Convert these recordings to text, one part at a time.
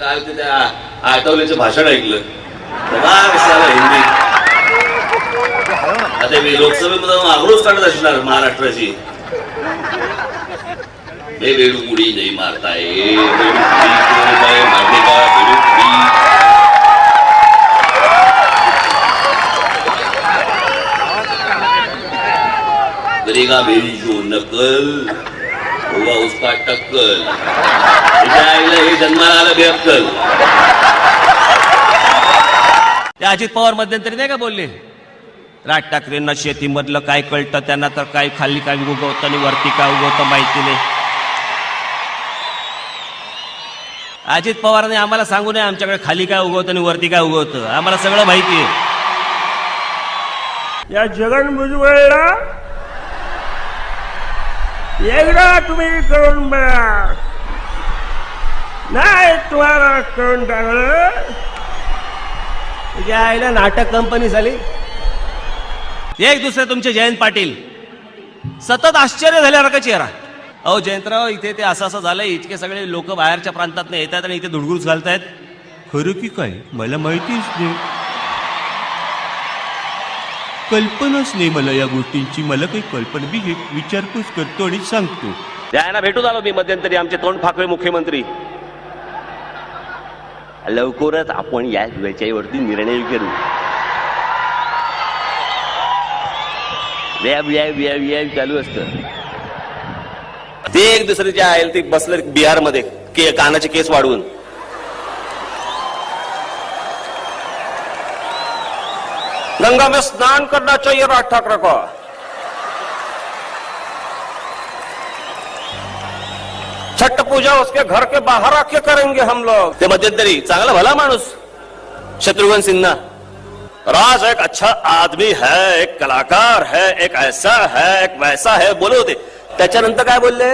काय होते त्या आठवल्याचं भाषण ऐकलं. हिंदी. आता मी लोकसभेमध्ये आग्रोच काढत असणार महाराष्ट्राची. हे वेळुगुडी नाही मारताय वेळुमुडी का वेळुमुडी करेगा मेरी जो नकल? होगा उसका टक्कल त्याच्या आईला हे जन्माला आलं बेअक्कल. ते अजित पवार मध्यंतरी नाही का बोलले? राज ठाकरेंना शेतीमधलं काय कळतं त्यांना तर काय खाली काय उगवतं आणि वरती काय उगवतं माहिती नाही. अजित पवारांनी आम्हाला सांगू नये आमच्याकडे खाली काय उगवतं आणि वरती काय उगवतं. आम्हाला सगळं माहिती आहे. या जगन भुजबळला एकदा तुम्ही करून बघा. नाही तुम्हाला करून टाकलं. तुझ्या आईला नाटक कंपनी झाली. एक दुसरे तुमचे जयंत पाटील. सतत आश्चर्य झाल्यासारखा चेहरा. अहो जयंतराव इथे ते असं असं झालंय. इतके सगळे लोक बाहेरच्या प्रांतात येतात आणि इथे धुडगुस घालतायत. खरं की काय? मला माहितीच नाही. कल्पनाच नाही मला या गोष्टींची मला काही कल्पना मी विचारपूस करतो आणि सांगतो. द्यायला भेटून आलो मी मध्यंतरी आमचे तोंड फाकळे मुख्यमंत्री. लवकरच आपण या विषयावरती निर्णय करू. व्याव व्याव व्याव व्याव चालू असत. ते एक दुसरे आहे ते बसले बिहारमध्ये के कानाचे केस वाढवून. गंगा में स्नान करना चाहिए राज ठाकरे को। छठ पूजा उसके घर के बाहर आके करेंगे हम लोग। ते मध्यंतरी चांगला भला माणूस शत्रुघ्न सिन्हा. राज एक अच्छा आदमी है एक कलाकार है एक ऐसा है एक वैसा है बोले होते त्याच्यानंतर काय बोलले?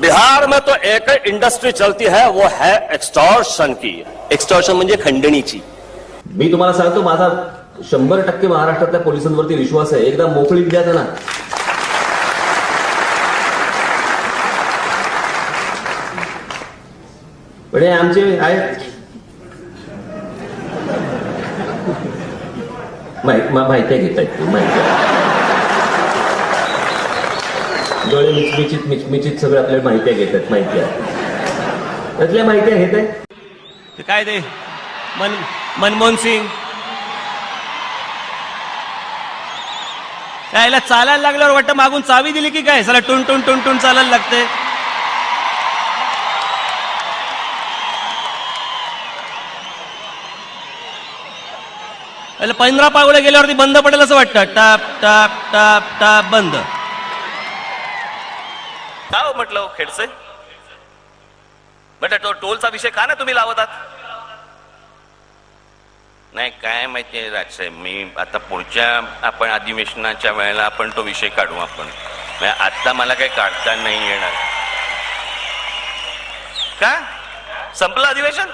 बिहार में तो एक इंडस्ट्री चलती है वो है एक्सटॉर्शन की। एक्सटॉर्शन म्हणजे खंडणीची. मी तुम्हाला सांगतो माझा शंभर टक्के महाराष्ट्रातल्या पोलिसांवरती विश्वास आहे. एकदा मोकळी द्या त्यांना. पण हे आमचे आहेत. माहिती घेत आहेत माहिती आहे. डोळे मिचमिचित मिचमिचित सगळे आपल्याला माहिती घेत आहेत माहिती आहे. त्यातल्या माहिती घेत आहे ते काय ते? मन मनमोहन सिंग. त्याला चालायला लागल्यावर वाटतं मागून चावी दिली की काय? सला टुन टुन टुन टुन चालायला लागते याला पंधरा पावले गेल्यावरती बंद पडेल असं वाटतं. टाप टाप टाप टाप बंद. का हो म्हटलं खेडसे? बट तो टोलचा विषय का ना तुम्ही लावतात? नाही काय माहितीये राजसाहेब मी आता पुढच्या आपण अधिवेशनाच्या वेळेला आपण तो विषय काढू आपण. म्हणजे आता मला काही काढता नाही येणार. का? संपलं अधिवेशन?